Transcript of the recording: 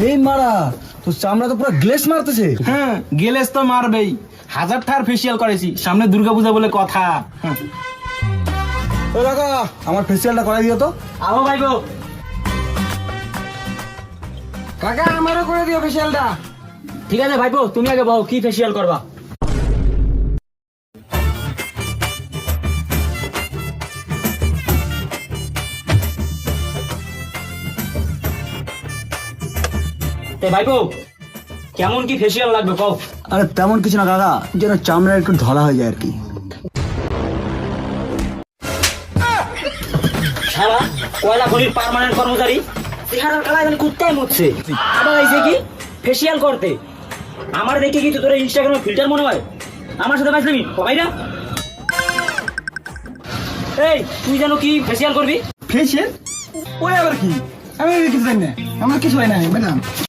এই মারা তো চামড়া তো পুরো গ্লেস মারতেছে। হ্যাঁ গ্লেস তো মারবেই। হাজার থার ফেসিয়াল করেছি সামনে দুর্গাপূজা বলে কথা। হ্যাঁ। ও কাকা আমার ফেসিয়ালটা করাই দিও তো। আবো ভাইবো কাকা আমারও করে দিও ফেসিয়ালটা ঠিক আছে ভাইপো তুমি আগে বলো কি ফেসিয়াল করবা? এ ভাইপো কেমন কি ফেসিয়াল লাগবে কও? আরে তেমন কিছু না কাকা যেন চামড়া একটু ধলা হয়ে যায় আর কি। সারা কয়লা খনির পার্মানেন্ট কর্মচারী চেহারার কালায় যেন কুত্তায় মুচ্ছে আবার আইছে কি? ফেসিয়াল করতে। আমার দেখে কি তোর ইনস্টাগ্রামে ফিল্টার মনে হয়? আমার সাথে পাইছিলাম ভাই না? এই তুই যেন কি ফেসিয়াল করবি? ফেসিয়াল ওরে আবার কি? আমি কিছু জানি না আমার কিছু হয় না ম্যাডাম।